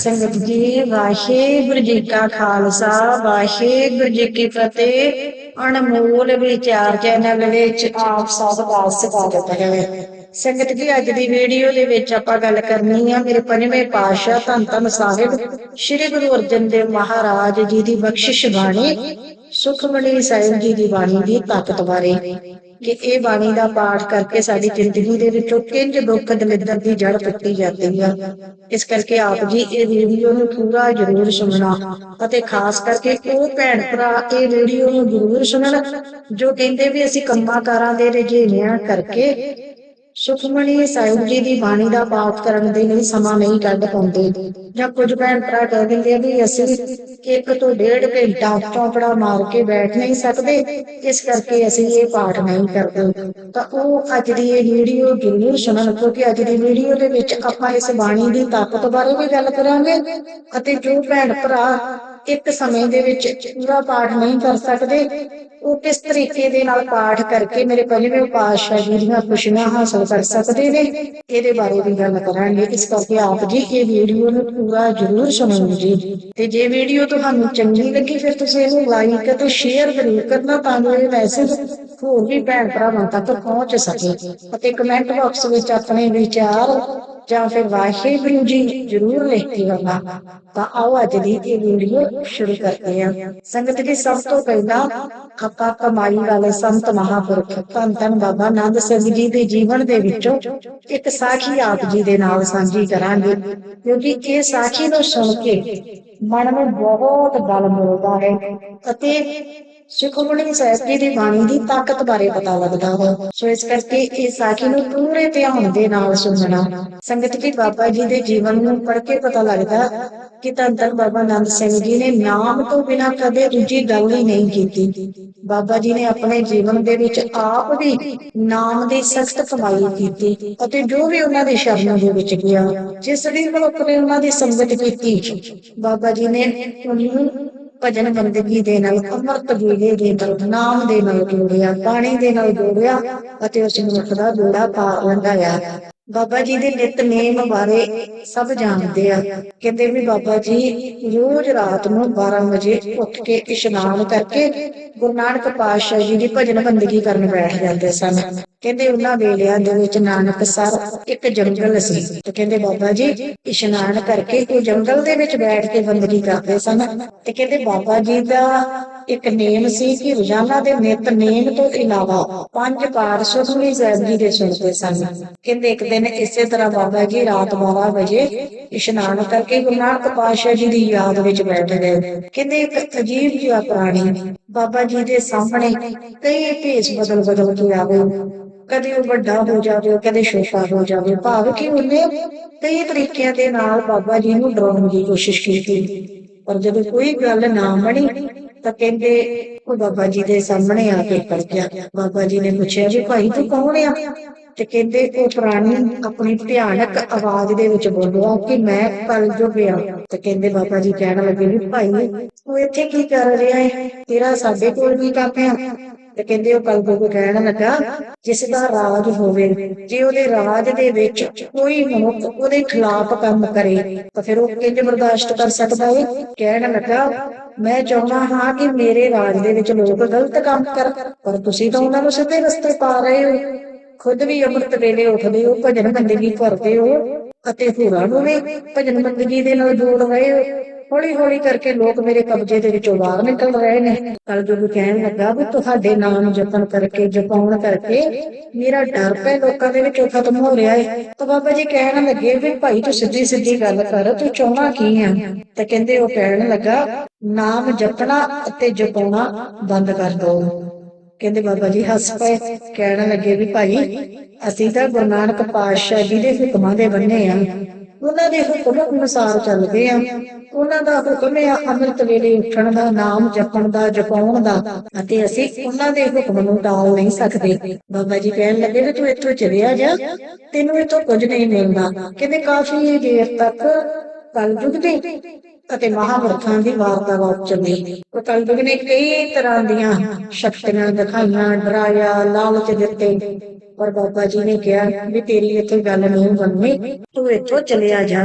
ਸੰਗਤ ਜੀ, ਵਾਹਿਗੁਰੂ ਜੀ ਕਾ ਖਾਲਸਾ, ਵਾਹਿਗੁਰੂ ਜੀ ਕੀ ਫਤਿਹ। ਅਨਮੋਲ ਵਿਚਾਰ ਚੈਨਲ ਵਿੱਚ ਆਪ ਸਭ ਦਾ ਸਵਾਗਤ ਹੈ। ਸੰਗਤ ਜੀ, ਅੱਜ ਦੀ ਵੀਡੀਓ ਦੇ ਵਿੱਚ ਆਪਾਂ ਗੱਲ ਕਰਨੀ ਆ ਮੇਰੇ ਪੰਜਵੇਂ ਪਾਤਸ਼ਾਹ ਧੰਨ ਧੰਨ ਸਾਹਿਬ, ਸ੍ਰੀ ਗੁਰੂ ਅਰਜਨ ਦੇਵ ਮਹਾਰਾਜ ਜੀ ਦੀ ਬਖਸ਼ਿਸ਼ ਬਾਣੀ ਸੁਖਮਣੀ ਸਾਹਿਬ ਜੀ ਦੀ ਬਾਣੀ ਦੀ ਤਾਕਤ ਬਾਰੇ। ਕਿ ਇਹ ਬਾਣੀ ਦਾ ਪਾਠ ਕਰਕੇ ਸਾਡੀ ਜ਼ਿੰਦਗੀ ਦੇ ਵਿੱਚੋਂ ਕਿੰਜ ਦੁੱਖ ਦਲਿੱਦਰ ਦੀ ਜੜ ਪੁੱਟੀ ਜਾਂਦੀ ਆ। ਇਸ ਕਰਕੇ ਆਪ ਜੀ ਇਹ ਵੀਡੀਓ ਨੂੰ ਪੂਰਾ ਜ਼ਰੂਰ ਸੁਣਨਾ ਅਤੇ ਖਾਸ ਕਰਕੇ ਉਹ ਭੈਣ ਭਰਾ ਇਹ ਵੀਡੀਓ ਨੂੰ ਜ਼ਰੂਰ ਸੁਣਨ ਜੋ ਕਹਿੰਦੇ ਵੀ ਅਸੀਂ ਕੰਮਾਂ ਕਾਰਾਂ ਦੇ ਰਜੇਵਿਆਂ ਕਰਕੇ ਸੁਖਮਣੀ ਸਾਹਿਬ ਜੀ ਦੀ ਬਾਣੀ ਦਾ ਪਾਠ ਕਰਨ ਦੇ ਲਈ ਸਮਾਂ ਨਹੀਂ ਕੱਢ ਪਾਉਂਦੇ। ਜਾਂ ਕੁਝ ਭੈਣ ਭਰਾ ਕਹਿ ਦਿੰਦੇ ਆ ਵੀ ਅਸੀਂ ਇੱਕ ਤੋਂ ਡੇਢ ਘੰਟਾ ਚੌਂਕੜਾ ਮਾਰ ਕੇ ਬੈਠ ਨਹੀਂ ਸਕਦੇ, ਇਸ ਕਰਕੇ ਅਸੀਂ ਇਹ ਪਾਠ ਨਹੀਂ ਕਰਦੇ। ਤਾਂ ਉਹ ਅੱਜ ਦੀ ਇਹ ਵੀਡੀਓ ਜ਼ਰੂਰ ਸੁਣਨ, ਕਿਉਂਕਿ ਅੱਜ ਦੀ ਵੀਡੀਓ ਦੇ ਵਿੱਚ ਆਪਾਂ ਇਸ ਬਾਣੀ ਦੀ ਤਾਕਤ ਬਾਰੇ ਵੀ ਗੱਲ ਕਰਾਂਗੇ ਅਤੇ ਜੋ ਭੈਣ ਭਰਾ ਇੱਕ ਸਮੇਂ ਦੇ ਵਿੱਚ ਪੂਰਾ ਪਾਠ ਨਹੀਂ ਕਰ ਸਕਦੇ। ਉਹ ਕਿਸ ਤਰੀਕੇ ਦੇ ਨਾਲ ਪਾਠ ਕਰਕੇ ਮੇਰੇ ਪੰਜਵੇਂ ਪਾਤਸ਼ਾਹ ਜੀ ਦੀਆਂ ਖੁਸ਼ੀਆਂ ਹਾਸਲ ਕਰ ਸਕਦੇ ਨੇ, ਇਹਦੇ ਬਾਰੇ ਵੀ ਗੱਲ ਕਰਾਂਗੇ। ਇਸ ਕਰਕੇ ਆਪ ਜੀ ਇਹ ਵੀਡੀਓ ਨੂੰ ਪੂਰਾ ਜ਼ਰੂਰ ਸੁਣੋ ਜੀ। ਤੇ ਜੇ ਵੀਡੀਓ ਤੁਹਾਨੂੰ ਚੰਗੀ ਲੱਗੀ, ਫਿਰ ਤੁਸੀਂ ਇਹਨੂੰ ਲਾਈਕ ਅਤੇ ਸ਼ੇਅਰ ਜ਼ਰੂਰ ਕਰਨਾ ਤਾਂ ਜੋ ਇਹ ਮੈਸੇਜ ਹੋਰ ਵੀ ਭੈਣ ਭਰਾਵਾਂ ਤੱਕ ਪਹੁੰਚ ਸਕੇ। ਅਤੇ ਕਮੈਂਟ ਬਾਕਸ ਵਿੱਚ ਆਪਣੇ ਵਿਚਾਰ ਜਾਂ ਫਿਰ ਵਾਹਿਗੁਰੂ ਜੀ ਜ਼ਰੂਰ ਲਿਖ ਕੇ ਤਾਂ ਆਓ ਅੱਜ ਦੀ ਇਹ ਵੀਡੀਓ ਸ਼ੁਰੂ ਕਰਦੇ ਹਾਂ। ਸੰਗਤ ਜੀ ਸਭ ਤੋਂ ਪਹਿਲਾਂ ਆਪਾਂ ਕਮਾਈ ਵਾਲੇ ਸੰਤ ਮਹਾਪੁਰਖ ਧੰਨ ਧੰਨ ਬਾਬਾ ਆਨੰਦ ਸਿੰਘ ਜੀ ਦੇ ਜੀਵਨ ਦੇ ਵਿੱਚੋਂ ਇੱਕ ਸਾਖੀ ਆਪ ਜੀ ਦੇ ਨਾਲ ਸਾਂਝੀ ਕਰਾਂਗੇ, ਕਿਉਂਕਿ ਇਹ ਸਾਖੀ ਨੂੰ ਸੁਣ ਕੇ ਮਨ ਨੂੰ ਬਹੁਤ ਬਲ ਮਿਲਦਾ ਹੈ ਅਤੇ ਸੁਖਮਣੀ ਸਾਹਿਬ ਜੀ ਦੀ ਬਾਣੀ ਦੀ ਤਾਕਤ ਬਾਰੇ ਪਤਾ ਲੱਗਦਾ ਹੈ। ਸੋ ਇਸ ਕਰਕੇ ਇਹ ਸਾਖੀ ਨੂੰ ਪੂਰੇ ਧਿਆਨ ਦੇ ਨਾਲ ਸੁਣਨਾ। ਸੰਗਤ ਜੀ, ਬਾਬਾ ਜੀ ਦੇ ਜੀਵਨ ਨੂੰ ਪੜ੍ਹ ਕੇ ਪਤਾ ਲੱਗਦਾ ਕਿ ਧੰਨ ਧੰਨ ਬਾਬਾ ਆਨੰਦ ਸਿੰਘ ਜੀ ਨੇ ਨਾਮ ਤੋਂ ਬਿਨਾ ਕਦੇ ਦੂਜੀ ਗੱਲ ਹੀ ਨਹੀਂ ਕੀਤੀ। ਬਾਬਾ ਜੀ ਨੇ ਆਪਣੇ ਜੀਵਨ ਦੇ ਵਿੱਚ ਆਪ ਵੀ ਨਾਮ ਦੀ ਸਖਤ ਕਮਾਈ ਕੀਤੀ ਅਤੇ ਜੋ ਵੀ ਉਹਨਾਂ ਦੇ ਸ਼ਰਨਾਂ ਦੇ ਵਿੱਚ ਗਿਆ, ਜਿਸ ਵੀ ਮਨੁੱਖ ਨੇ ਉਹਨਾਂ ਦੀ ਸੰਗਤ ਕੀਤੀ। ਬਾਬਾ ਜੀ ਨੇ ਉਹਨੂੰ ਭਜਨ ਬੰਦਗੀ ਦੇ ਨਾਲ ਅੰਮ੍ਰਿਤ ਵੇਲੇ ਦੇ ਨਾਲ ਨਾਮ ਦੇ ਨਾਲ ਜੋੜਿਆ, ਪਾਣੀ ਦੇ ਨਾਲ ਜੋੜਿਆ ਅਤੇ ਉਸ ਮਨੁੱਖ ਦਾ ਬੇੜਾ ਪਾਰ ਲੰਘਾਇਆ ਬਾਬਾ ਜੀ ਦੇ ਨਿਤਨੇਮ ਬਾਰੇ ਸਭ ਜਾਣਦੇ ਆ। ਕਹਿੰਦੇ ਵੀ ਬਾਬਾ ਜੀ ਰੋਜ਼ ਰਾਤ ਨੂੰ 12 ਵਜੇ ਉੱਠ ਕੇ ਇਸ਼ਨਾਨ ਕਰਕੇ ਗੁਰੂ ਨਾਨਕ ਪਾਤਸ਼ਾਹ ਜੀ ਦੀ ਭਜਨ ਬੰਦਗੀ ਕਰਨ ਬੈਠ ਜਾਂਦੇ ਸਨ। ਕਹਿੰਦੇ ਉਹਨਾਂ ਵੇਲਿਆਂ ਦੇ ਵਿੱਚ ਨਾਨਕ ਸਰ ਇੱਕ ਜੰਗਲ ਸੀ। ਤੇ ਕਹਿੰਦੇ ਬਾਬਾ ਜੀ ਇਸ਼ਨਾਨ ਕਰਕੇ ਉਹ ਜੰਗਲ ਦੇ ਵਿੱਚ ਬੈਠ ਕੇ ਬੰਦਗੀ ਕਰਦੇ ਸਨ। ਤੇ ਕਹਿੰਦੇ ਬਾਬਾ ਜੀ ਦਾ ਇੱਕ ਨੇਮ ਸੀ ਕਿ ਰੋਜ਼ਾਨਾ ਦੇ ਨਿਤਨੇਮ ਤੋਂ ਇਲਾਵਾ ਪੰਜ ਪਾਠ ਸੁਖਮਨੀ ਸਾਹਿਬ ਜੀ ਦੇ ਸੁਣਦੇ ਸਨ। ਕਹਿੰਦੇ ਇੱਕ ਦਿਨ ਇਸੇ ਤਰ੍ਹਾਂ ਬਾਬਾ ਜੀ ਰਾਤ 12 ਵਜੇ ਇਸ਼ਨਾਨ ਕਰਕੇ ਗੁਰੂ ਨਾਨਕ ਪਾਤਸ਼ਾਹ ਜੀ ਦੀ ਯਾਦ ਵਿੱਚ ਬੈਠ ਗਏ। ਕਹਿੰਦੇ ਇੱਕ ਅਜੀਬ ਜਿਹਾ ਪ੍ਰਾਣੀ ਬਾਬਾ ਜੀ ਦੇ ਸਾਹਮਣੇ ਕਈ ਭੇਸ ਬਦਲ ਬਦਲ ਕੇ ਆਵੇ। ਕਦੇ ਉਹ ਵੱਡਾ ਹੋ ਜਾਵੇ, ਕਦੇ ਛੋਟਾ ਹੋ ਜਾਵੇ। ਭਾਵ ਕਿ ਉਹਨੇ ਕਈ ਤਰੀਕਿਆਂ ਦੇ ਨਾਲ ਬਾਬਾ ਜੀ ਨੂੰ ਡਰਾਉਣ ਦੀ ਕੋਸ਼ਿਸ਼ ਕੀਤੀ। ਪਰ ਜਦੋਂ ਕੋਈ ਗੱਲ ਨਾ ਬਣੀ ਤਾਂ ਕਹਿੰਦੇ, ਉਹ ਬਾਬਾ ਜੀ ਦੇ ਸਾਹਮਣੇ ਆ ਕੇ ਖੜ ਗਿਆ। ਬਾਬਾ ਜੀ ਨੇ ਪੁੱਛਿਆ ਜੀ ਭਾਈ ਤੂੰ ਕੌਣ ਆ? ਤੇ ਕਹਿੰਦੇ, ਉਹ ਪ੍ਰਾਣੀ ਆਪਣੀ ਭਿਆਨਕ ਆਵਾਜ਼ ਦੇ ਵਿੱਚ ਬੋਲਿਆ ਕਿ ਮੈਂ ਕਲ ਜੋ ਗਿਆ ਤੇ ਕਹਿੰਦੇ, ਬਾਬਾ ਜੀ ਕਹਿਣ ਲੱਗੇ ਵੀ ਭਾਈ, ਤੂੰ ਇੱਥੇ ਕੀ ਕਰ ਰਿਹਾ ਹੈ ਤੇਰਾ ਸਾਡੇ ਕੋਲ ਕੀ ਕੰਮ ਆ? ਤੇ ਕਹਿੰਦੇ ਉਹ ਕਲਬੋ ਕੋ ਕਹਿਣ ਲੱਗਾ, ਜਿਸ ਦਾ ਰਾਜ ਹੋਵੇ, ਜੇ ਉਹਦੇ ਰਾਜ ਦੇ ਵਿੱਚ ਕੋਈ ਮਨੁੱਖ ਉਹਦੇ ਖਿਲਾਫ ਕੰਮ ਕਰੇ, ਤਾਂ ਫਿਰ ਉਹ ਕਿੰਜ ਬਰਦਾਸ਼ਤ ਕਰ ਸਕਦਾ ਹੈ ਕਹਿਣ ਲੱਗਾ, ਮੈਂ ਚਾਹੁੰਦਾ ਹਾਂ ਕਿ ਮੇਰੇ ਰਾਜ ਦੇ ਵਿੱਚ ਲੋਕ ਗਲਤ ਕੰਮ ਕਰਨ ਪਰ ਤੁਸੀਂ ਤਾਂ ਉਹਨਾਂ ਨੂੰ ਸਿੱਧੇ ਰਸਤੇ ਪਾ ਰਹੇ ਹੋ। ਖੁਦ ਵੀ ਅੰਮ੍ਰਿਤ ਵੇਲੇ ਉੱਠਦੇ ਹੋ, ਭਜਨ ਬੰਦਗੀ ਕਰਦੇ ਹੋ, ਅਤੇ ਹੋਰਾਂ ਨੂੰ ਵੀ ਭਜਨ ਬੰਦਗੀ ਦੇ ਨਾਲ ਜੋੜ ਰਹੇ ਹੋ। ਹੌਲੀ ਹੌਲੀ ਕਰਕੇ ਲੋਕ ਮੇਰੇ ਕਬਜ਼ੇ ਦੇ ਵਿੱਚੋਂ ਬਾਹਰ ਨਿਕਲ ਰਹੇ ਨੇ। ਕੱਲ ਕਹਿਣ ਲੱਗਾ ਵੀ ਤੁਹਾਡੇ ਨਾਮ ਜਪਨ ਕਰਕੇ, ਜਪਾਉਣ ਕਰਕੇ ਮੇਰਾ ਡਰ ਪੈ ਲੋਕਾਂ ਦੇ ਵਿੱਚੋਂ ਖਤਮ ਹੋ ਰਿਹਾ ਹੈ ਤਾਂ ਬਾਬਾ ਜੀ ਕਹਿਣ ਲੱਗੇ ਵੀ ਭਾਈ ਤੂੰ ਸਿੱਧੀ ਸਿੱਧੀ ਗੱਲ ਕਰ, ਤੂੰ ਚਾਹਣਾ ਕੀ ਆ? ਤਾਂ ਕਹਿੰਦੇ ਉਹ ਕਹਿਣ ਲੱਗਾ, ਨਾਮ ਜਪਣਾ ਅਤੇ ਜਪਾਉਣਾ ਬੰਦ ਕਰ ਦੋ। ਕਹਿੰਦੇ ਬਾਬਾ ਜੀ ਹੱਸ ਪਏ। ਕਹਿਣ ਲੱਗੇ ਵੀ ਭਾਈ, ਅਸੀਂ ਤਾਂ ਗੁਰੂ ਨਾਨਕ ਪਾਤਸ਼ਾਹ ਜੀ ਦੇ ਹੁਕਮਾਂ ਦੇ ਬੰਨੇ ਆ। ਉਹਨਾਂ ਦੇ ਹੁਕਮ ਅਨੁਸਾਰ ਚੱਲਦੇ ਆ। ਉਹਨਾਂ ਦਾ ਹੁਕਮ ਹੈ ਅੰਮ੍ਰਿਤ ਵੇਲੇ ਉੱਠਣ ਦਾ, ਨਾਮ ਜਪਣ ਦਾ, ਜਪਾਉਣ ਦਾ। ਅਤੇ ਅਸੀਂ ਉਹਨਾਂ ਦੇ ਹੁਕਮ ਨੂੰ ਟਾਲ ਨਹੀਂ ਸਕਦੇ। ਬਾਬਾ ਜੀ ਕਹਿਣ ਲੱਗੇ ਵੀ ਤੂੰ ਇੱਥੋਂ ਚਲਿਆ ਜਾ। ਤੈਨੂੰ ਇੱਥੋਂ ਕੁਝ ਨਹੀਂ ਮਿਲਦਾ। ਕਹਿੰਦੇ ਕਾਫੀ ਦੇਰ ਤੱਕ ਕਲਯੁਗ ਦੇ ਅਤੇ ਮਹਾਵਰਤਾਂ ਦੀ ਵਾਰਤਾਲਾਪ ਚੱਲੀ। ਉਹ ਕਲਯੁਗ ਨੇ ਕਈ ਤਰ੍ਹਾਂ ਦੀਆਂ ਸ਼ਕਤੀਆਂ ਦਿਖਾਈਆਂ, ਡਰਾਇਆ, ਲਾਲਚ ਦਿੱਤੇ। ਪਰ ਬਾਬਾ ਜੀ ਨੇ ਕਿਹਾ ਵੀ ਤੇਰੀ ਇੱਥੇ ਗੱਲ ਨਹੀਂ ਬਣਨੀ ਤੂੰ ਇੱਥੋਂ ਚਲਿਆ ਜਾ।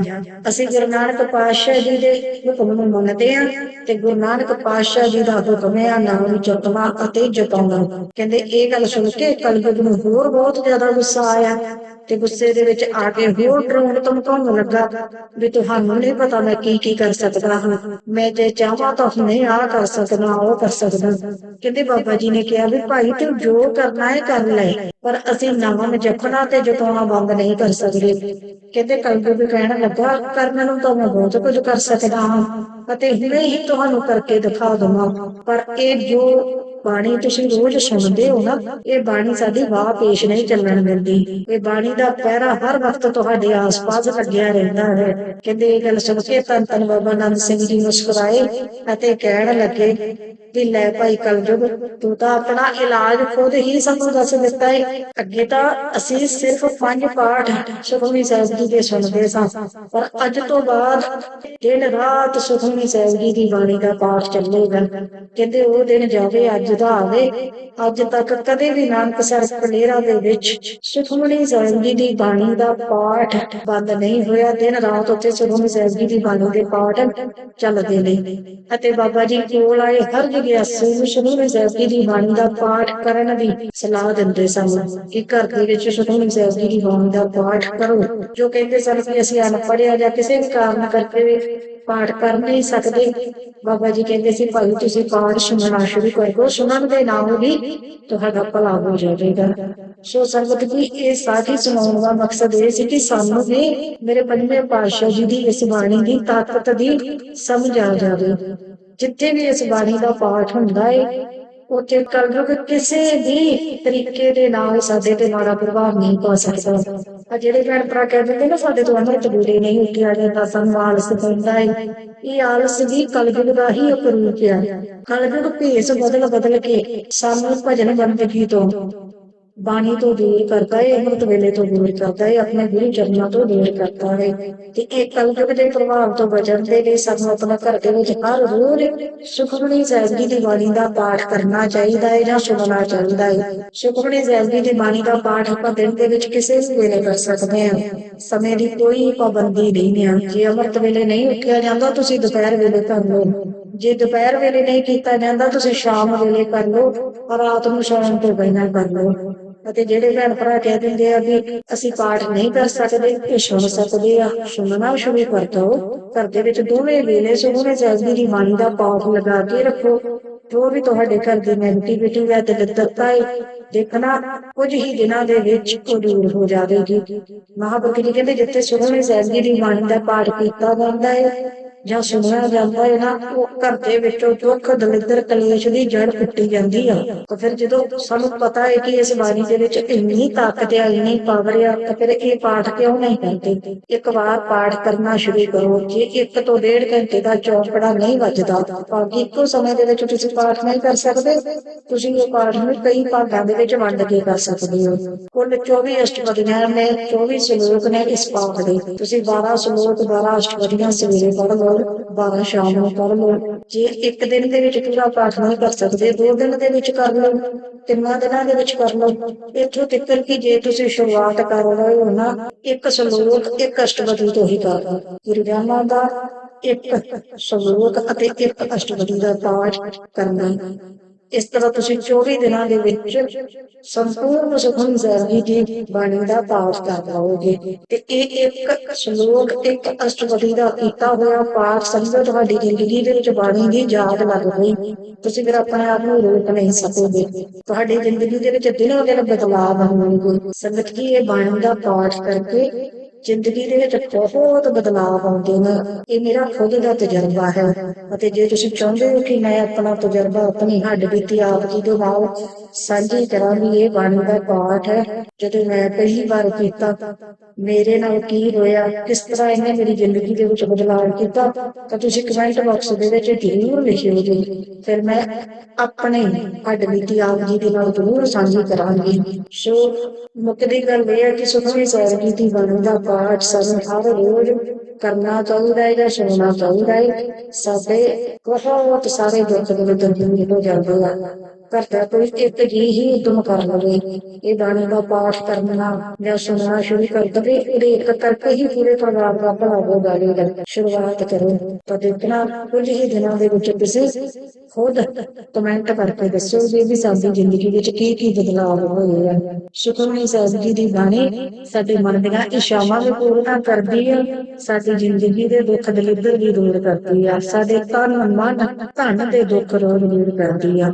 ਅਸੀਂ ਗੁਰੂ ਨਾਨਕ ਪਾਤਸ਼ਾਹ ਜੀ ਦੇ ਹੁਕਮ ਨੂੰ ਮੰਨਦੇ ਆ ਤੇ ਗੁਰੂ ਨਾਨਕ ਪਾਤਸ਼ਾਹ ਜੀ ਦਾ ਹੁਕਮ ਹੈ ਨਾਮ ਜਪਣਾ ਅਤੇ ਜਪਾਉਣਾ। ਕਹਿੰਦੇ ਇਹ ਗੱਲ ਸੁਣ ਕੇ ਕਲਯੁਗ ਨੂੰ ਹੋਰ ਬਹੁਤ ਜ਼ਿਆਦਾ ਗੁੱਸਾ ਆਇਆ ਤੇ ਗੁੱਸੇ ਦੇ ਵਿੱਚ ਆ ਕੇ ਹੋਰ ਡਰਾਉਣ ਧਮਕਾਉਣ ਲੱਗਾ ਵੀ ਤੁਹਾਨੂੰ ਨਹੀਂ ਪਤਾ ਮੈਂ ਕੀ ਕੀ ਕਰ ਸਕਦਾ ਹਾਂ। ਮੈਂ ਜੇ ਚਾਹਾਂ ਤਾਂ ਨਹੀਂ ਆ ਕਰ ਸਕਦਾ, ਉਹ ਕਰ ਸਕਦਾ। ਕਹਿੰਦੇ ਬਾਬਾ ਜੀ ਨੇ ਕਿਹਾ ਵੀ ਭਾਈ ਤੂੰ ਜੋ ਕਰਨਾ ਹੈ ਕਰ ਲੈ। ਪਰ ਅਸੀਂ ਨਾਮ ਜਪਣਾ ਤੇ ਜਪਾਉਣਾ ਬੰਦ ਨਹੀਂ ਕਰ ਸਕਦੇ। ਕਹਿੰਦੇ ਕਲਯੁਗ ਕਹਿਣ ਲੱਗਾ ਕਰਨ ਨੂੰ ਤਾਂ ਮੈਂ ਬਹੁਤ ਕੁਝ ਕਰ ਸਕਦਾ ਹਾਂ, ਅਤੇ ਹੁਣੇ ਹੀ ਤੁਹਾਨੂੰ ਕਰਕੇ ਦਿਖਾ ਦਵਾਂ। ਪਰ ਇਹ ਜੋ ਬਾਣੀ ਤੁਸੀਂ ਰੋਜ਼ ਸੁਣਦੇ ਹੋ ਨਾ, ਇਹ ਬਾਣੀ ਸਾਡੀ ਵਾਹ ਪੇਸ਼ ਨਹੀਂ ਚੱਲਣ ਦਿੰਦੀ। ਇਹ ਬਾਣੀ ਦਾ ਪਹਿਰਾ ਹਰ ਵਕਤ ਤੁਹਾਡੇ ਆਸ-ਪਾਸ ਲੱਗਿਆ ਰਹਿੰਦਾ ਹੈ। ਕਹਿੰਦੇ ਇਹ ਗੱਲ ਸੁਣ ਕੇ ਤਨ ਤਨ ਬਾਬਾ ਨੰਦ ਸਿੰਘ ਜੀ ਮੁਸਕਰਾਏ ਅਤੇ ਕਹਿਣ ਲੱਗੇ, ਵੀ ਲੈ ਭਾਈ ਕਲਯੁਗ, ਤੂੰ ਤਾਂ ਆਪਣਾ ਇਲਾਜ ਖੁਦ ਹੀ ਸਾਨੂੰ ਦੱਸ ਦਿੱਤਾ ਹੈ ਅੱਗੇ ਤਾਂ ਅਸੀਂ ਸਿਰਫ ਪੰਜ ਪਾਠ ਸੁਖਮਨੀ ਸਾਹਿਬ ਜੀ ਦੇ ਸੁਣਦੇ ਸਾਂ, ਪਰ ਅੱਜ ਤੋਂ ਬਾਅਦ ਦਿਨ ਰਾਤ ਸੁਖਮਨੀ ਸਾਹਿਬ ਜੀ ਦੀ ਬਾਣੀ ਦਾ ਪਾਠ ਚੱਲੇਗਾ। ਕਹਿੰਦੇ ਉਹ ਦਿਨ ਜਾਵੇ ਅੱਜ ਦਾ ਅੱਜ ਤੱਕ ਕਦੇ ਵੀ ਨਾਨਕਸਰ ਕਲੇਰਾ ਦੇ ਵਿੱਚ ਸੁਖਮਨੀ ਸਾਹਿਬ ਦੀ ਬਾਣੀ ਦਾ ਪਾਠ ਬੰਦ ਨਹੀਂ ਹੋਇਆ। ਦਿਨ ਰਾਤ ਉੱਤੇ ਸੁਖਮਨੀ ਸਾਹਿਬ ਦੀ ਬਾਣੀ ਦੇ ਪਾਠ ਚੱਲਦੇ ਨੇ ਅਤੇ ਬਾਬਾ ਜੀ ਕੋਲ ਆਏ ਹਰ ਜਗਿਆਸੂ ਨੂੰ ਸੁਖਮਨੀ ਸਾਹਿਬ ਦੀ ਬਾਣੀ ਦਾ ਪਾਠ ਕਰਨ ਦੀ ਸਲਾਹ ਦਿੰਦੇ ਸਨ ਕਿ ਘਰ ਦੇ ਵਿੱਚ ਸੁਖਮਨੀ ਸਾਹਿਬ ਦੀ ਬਾਣੀ ਦਾ ਪਾਠ ਕਰੋ। ਜੋ ਕਹਿੰਦੇ ਸਨ ਕਿ ਅਸੀਂ ਅਨਪੜ੍ਹਿਆ ਜਾਂ ਕਿਸੇ ਵੀ ਕਾਰਨ ਕਰਕੇ ਪਾਠ ਕਰ ਨਹੀਂ ਸਕਦੇ। ਬਾਬਾ ਜੀ ਕਹਿੰਦੇ ਸੀ, ਭਾਈ ਤੁਸੀਂ ਪਾਠ ਸੁਣਨਾ ਸ਼ੁਰੂ ਕਰੋ ਸੁਣਨ ਦੇ ਨਾਲ ਵੀ ਤੁਹਾਡਾ ਭਲਾ ਹੋ ਜਾਵੇਗਾ। ਸੋ ਸੰਗਤ ਜੀ, ਇਹ ਸਾਖੀ ਸੁਣਾਉਣ ਦਾ ਮਕਸਦ ਇਹ ਸੀ ਕਿ ਸਾਨੂੰ ਵੀ ਮੇਰੇ ਪੰਜਵੇਂ ਪਾਤਸ਼ਾਹ ਜੀ ਦੀ ਇਸ ਬਾਣੀ ਦੀ ਤਾਕਤ ਦੀ ਸਮਝ ਆ ਜਾਵੇ। ਜਿੱਥੇ ਵੀ ਇਸ ਬਾਣੀ ਦਾ ਪਾਠ ਹੁੰਦਾ ਹੈ ਉੱਥੇ ਕਲਯੁਗ ਕਿਸੇ ਵੀ ਤਰੀਕੇ ਦੇ ਨਾਲ ਸਾਡੇ ਤੇ ਮਾੜਾ ਪ੍ਰਭਾਵ ਨਹੀਂ ਪਾ ਸਕਦਾ। ਆ ਜਿਹੜੇ ਭੈਣ ਭਰਾ ਕਹਿ ਦਿੰਦੇ ਨਾ, ਸਾਡੇ ਤੋਂ ਅੰਮ੍ਰਿਤ ਵੇਲੇ ਨਹੀਂ ਉੱਠਿਆ ਜਾਂਦਾ, ਸਾਨੂੰ ਆਲਸ ਪੈਂਦਾ ਹੈ ਇਹ ਆਲਸ ਵੀ ਕਲਯੁਗ ਦਾ ਹੀ ਇੱਕ ਰੂਪ ਹੈ ਕਲਯੁਗ ਭੇਸ ਬਦਲ ਬਦਲ ਕੇ ਸਾਨੂੰ ਭਜਨ ਬੰਦਗੀ ਤੋਂ ਬਾਣੀ ਤੋਂ ਦੂਰ ਕਰਦਾ ਹੈ ਅੰਮ੍ਰਿਤ ਵੇਲੇ ਤੋਂ ਦੂਰ ਕਰਦਾ ਹੈ ਆਪਣੇ ਗੁਰੂ ਚਰਨਾਂ ਤੋਂ ਦੂਰ ਕਰਦਾ ਹੈ ਤੇ ਇਹ ਕਲਯੁਗ ਦੇ ਪ੍ਰਭਾਵ ਤੋਂ ਬਚਣ ਦੇ ਲਈ ਸਾਨੂੰ ਆਪਣਾ ਘਰ ਦੇ ਵਿੱਚ ਹਰ ਰੋਜ਼ ਸੁਖਮਨੀ ਸਾਹਿਬ ਜੀ ਦੀ ਬਾਣੀ ਦਾ ਪਾਠ ਕਰਨਾ ਚਾਹੀਦਾ ਹੈ ਜਾਂ ਸੁਣਨਾ ਚਾਹੀਦਾ ਹੈ ਸੁਖਮਨੀ ਸਾਹਿਬ ਜੀ ਦੀ ਬਾਣੀ ਦਾ ਪਾਠ ਆਪਾਂ ਦਿਨ ਦੇ ਵਿੱਚ ਕਿਸੇ ਵੀ ਵੇਲੇ ਕਰ ਸਕਦੇ ਹਾਂ। ਸਮੇਂ ਦੀ ਕੋਈ ਪਾਬੰਦੀ ਨਹੀਂ ਹੈ। ਜੇ ਅੰਮ੍ਰਿਤ ਵੇਲੇ ਨਹੀਂ ਉੱਠਿਆ ਜਾਂਦਾ, ਤੁਸੀਂ ਦੁਪਹਿਰ ਵੇਲੇ ਕਰ ਲਓ। ਜੇ ਦੁਪਹਿਰ ਵੇਲੇ ਨਹੀਂ ਕੀਤਾ ਜਾਂਦਾ, ਤੁਸੀਂ ਸ਼ਾਮ ਵੇਲੇ ਕਰ ਲਓ। ਰਾਤ ਨੂੰ ਸੌਣ ਤੋਂ ਪਹਿਲਾਂ ਕਰ ਲਓ। ਅਤੇ ਜਿਹੜੇ ਭੈਣ ਭਰਾ ਕਹਿ ਦਿੰਦੇ ਆ ਵੀ ਅਸੀਂ ਪਾਠ ਨਹੀਂ ਕਰ ਸਕਦੇ, ਇਹ ਸੁਣ ਸਕਦੇ ਆ। ਸੁਣਨਾ ਸ਼ੁਰੂ ਕਰ ਦੋ। ਘਰ ਦੇ ਵਿੱਚ ਦੋਵੇਂ ਵੇਲੇ ਸੁਖਮਨੀ ਸਾਹਿਬ ਦੀ ਬਾਣੀ ਦਾ ਪਾਠ ਲਗਾ ਕੇ ਰੱਖੋ। ਜੋ ਵੀ ਤੁਹਾਡੇ ਘਰ ਦੀ ਨੈਗੇਟਿਵਿਟੀ ਹੈ ਤੇ ਦਰਦਤਾ ਹੈ, ਦੇਖਣਾ ਕੁਝ ਹੀ ਦਿਨਾਂ ਦੇ ਵਿੱਚ ਉਹ ਦੂਰ ਹੋ ਜਾਵੇਗੀ। ਮਹਾਂਪੁਰਖ ਜੀ ਕਹਿੰਦੇ ਜਿੱਥੇ ਸੁਖਮਨੀ ਸਾਹਿਬ ਦੀ ਬਾਣੀ ਦਾ ਪਾਠ ਕੀਤਾ ਜਾਂਦਾ ਹੈ ਜਾਂ ਸੁਣਿਆ ਜਾਂਦਾ ਹੈ ਨਾ, ਉਹ ਘਰ ਦੇ ਵਿੱਚੋਂ ਦੁੱਖ, ਦਲਿੱਦਰ, ਕਲੇਸ਼ ਦੀ ਜੜ ਪੁੱਟੀ ਜਾਂਦੀ ਆ। ਤਾਂ ਫਿਰ ਜਦੋਂ ਸਾਨੂੰ ਪਤਾ ਹੈ ਕਿ ਇਸ ਬਾਣੀ ਦੇ ਵਿੱਚ ਇੰਨੀ ਤਾਕਤ ਹੈ ਇੰਨੀ ਪਾਵਰ ਆ, ਤਾਂ ਫਿਰ ਇਹ ਪਾਠ ਕਿਉਂ ਨਹੀਂ ਕਰਦੇ? ਇੱਕ ਵਾਰ ਪਾਠ ਕਰਨਾ ਸ਼ੁਰੂ ਕਰੋ। ਜੇ ਇੱਕ ਤੋਂ ਡੇਢ ਘੰਟੇ ਦਾ ਚੌਪੜਾ ਨਹੀਂ ਵੱਜਦਾ, ਤਾਂ ਇੱਕੋ ਸਮੇਂ ਦੇ ਵਿੱਚ ਤੁਸੀਂ ਪਾਠ ਨਹੀਂ ਕਰ ਸਕਦੇ। ਤੁਸੀਂ ਇਹ ਪਾਠ ਨੂੰ ਕਈ ਭਾਗਾਂ ਦੇ ਵਿੱਚ ਵੰਡ ਕੇ ਕਰ ਸਕਦੇ ਹੋ। ਕੁੱਲ 24 ਅਸ਼ਟਪਦੀਆਂ ਨੇ 24 ਸ਼ਲੋਕ ਨੇ ਇਸ ਪਾਠ ਦੇ। ਤੁਸੀਂ 12 ਸ਼ਲੋਕ 12 ਅਸ਼ਟਪਦੀਆਂ ਸਵੇਰੇ ਪੜ੍ਹ ਲਓ। 12 ਸ਼ਾਮ ਨੂੰ ਪੜ੍ਹ ਲਓ। ਜੇ ਇੱਕ ਦਿਨ ਦੇ ਵਿੱਚ ਪੂਰਾ ਪਾਠ ਨਹੀਂ ਕਰ ਸਕਦੇ, ਦੋ ਦਿਨ ਦੇ ਵਿੱਚ ਕਰ ਲਓ, ਤਿੰਨਾਂ ਦਿਨਾਂ ਦੇ ਵਿੱਚ ਕਰ ਲਓ। ਇੱਥੋਂ ਤੱਕ ਕਿ ਜੇ ਤੁਸੀਂ ਸ਼ੁਰੂਆਤ ਕਰ ਰਹੇ ਹੋ ਨਾ, ਇੱਕ ਸ਼ਲੋਕ, ਇੱਕ ਅਸ਼ਟਪਦੀ ਤੋਂ ਹੀ ਕਰ ਲਓ। ਗੁਰਗਿਆਨਾਂ ਦਾ ਇੱਕ ਸ਼ਲੋਕ ਅਤੇ ਇੱਕ ਅਸ਼ਟਪਦੀ ਦਾ ਪਾਠ ਕਰਨਾ। ਇਸ ਤਰ੍ਹਾਂ ਤੁਸੀਂ 24 ਦਿਨਾਂ ਦੇ ਵਿੱਚ ਸੰਪੂਰਨ ਸੁਖਮਨੀ ਸਾਹਿਬ ਦੀ ਬਾਣੀ ਦਾ ਪਾਠ ਕਰ ਪਾਓਗੇ ਤੇ ਇਹ ਇੱਕ ਸ਼ਲੋਕ, ਇੱਕ ਅਸ਼ਟਪਦੀ ਦਾ ਕੀਤਾ ਹੋਇਆ ਪਾਠ ਸਮਝੋ ਤੁਹਾਡੀ ਜ਼ਿੰਦਗੀ ਦੇ ਵਿੱਚ ਬਾਣੀ ਦੀ ਯਾਦ ਲੱਗ ਗਈ। ਤੁਸੀਂ ਫਿਰ ਆਪਣੇ ਆਪ ਨੂੰ ਰੋਕ ਨਹੀਂ ਸਕੋਗੇ। ਤੁਹਾਡੀ ਜ਼ਿੰਦਗੀ ਦੇ ਵਿੱਚ ਦਿਨੋਂ ਦਿਨ ਬਦਲਾਅ ਹੋਣਗੇ ਸੰਗਤ ਜੀ ਇਹ ਬਾਣੀ ਦਾ ਪਾਠ ਕਰਕੇ ਜ਼ਿੰਦਗੀ ਦੇ ਵਿੱਚ ਬਹੁਤ ਬਦਲਾਅ ਆਉਂਦੇ ਨੇ। ਇਹ ਮੇਰਾ ਖੁਦ ਦਾ ਤਜਰਬਾ ਹੈ ਅਤੇ ਜੇ ਤੁਸੀਂ ਚਾਹੁੰਦੇ ਹੋ ਕਿ ਮੈਂ ਆਪਣਾ ਤਜਰਬਾ ਆਪਣੀ ਹੱਡ ਬੀਤੀ ਆਪ ਜੀ ਦੇ ਨਾਲ ਸਾਂਝੀ ਕਰਾਂ ਇਹ ਬਾਣੀ ਦਾ ਪਾਠ ਹੈ। ਜਦੋਂ ਮੈਂ ਪਹਿਲੀ ਵਾਰ ਕੀਤਾ, ਮੇਰੇ ਨਾਲ ਕੀ ਹੋਇਆ, ਕਿਸ ਤਰ੍ਹਾਂ ਇਹਨੇ ਮੇਰੀ ਜ਼ਿੰਦਗੀ ਦੇ ਵਿੱਚ ਬਦਲਾਅ ਕੀਤਾ, ਤਾਂ ਤੁਸੀਂ ਕਮੈਂਟ ਬਾਕਸ ਦੇ ਵਿੱਚ ਜ਼ਰੂਰ ਲਿਖਿਓ ਜੀ। ਫਿਰ ਮੈਂ ਆਪਣੇ ਹੱਡ ਬੀਤੀ ਆਪ ਜੀ ਦੇ ਨਾਲ ਜ਼ਰੂਰ ਸਾਂਝੀ ਕਰਾਂਗੀ। ਸੋ ਮੁੱਕਦੀ ਗੱਲ ਇਹ ਹੈ ਕਿ ਸੁਖਮਨੀ ਸਾਹਿਬ ਜੀ ਦੀ ਬਾਣੀ ਦਾ ਪਾਠ ਸਾਨੂੰ ਹਰ ਰੋਜ਼ ਕਰਨਾ ਚਾਹੀਦਾ ਹੈ ਜਾਂ ਸੁਣਨਾ ਚਾਹੀਦਾ ਹੈ ਸਾਡੇ ਬਹੁਤ ਸਾਰੇ ਦੁੱਖ ਦੇ ਦਰਦ ਹੋ ਜਾਂਦੇ ਆ ਘਰ ਦਾ ਕੋਈ ਇੱਕ ਜੀ ਹੀ ਉਦਮ ਕਰ ਲਵੇ। ਇਹ ਬਾਣੀ ਦਾ ਪਾਠ ਕਰਨਾ ਜਾਂ ਸੁਣਨਾ ਸ਼ੁਰੂ ਕਰ ਦਵੇ, ਉਹਦੇ ਇੱਕ ਕਰਕੇ ਹੀ ਪੂਰੇ ਪਰਿਵਾਰ ਦਾ ਭਲਾ ਹੋ ਜਾਵੇਗਾ। ਸ਼ੁਰੂਆਤ ਕਰੋ। ਤਾਂ ਦੇਖਣਾ ਕੁਝ ਹੀ ਦਿਨਾਂ ਦੇ ਵਿੱਚ ਤੁਸੀਂ ਖੁਦ ਕਮੈਂਟ ਕਰਕੇ ਦੱਸੋ ਵੀ ਵੀ ਸਾਡੀ ਜ਼ਿੰਦਗੀ ਵਿੱਚ ਕੀ ਕੀ ਬਦਲਾਅ ਹੋਏ ਆ। ਸੁਖਮਨੀ ਸਾਹਿਬ ਜੀ ਦੀ ਬਾਣੀ, ਸਾਡੇ ਮਨ ਦੀਆਂ ਇਸ਼ਾਵਾਂ ਵੀ ਪੂਰਨਾ ਕਰਦੀ ਆ, ਸਾਡੀ ਜ਼ਿੰਦਗੀ ਦੇ ਦੁੱਖ ਦਲਿੱਦਰ ਵੀ ਦੂਰ ਕਰਦੀ ਆ, ਸਾਡੇ ਤਨ ਮਨ ਧਨ ਦੇ ਦੁੱਖ ਰੋਗ ਦੂਰ ਕਰਦੀ ਆ।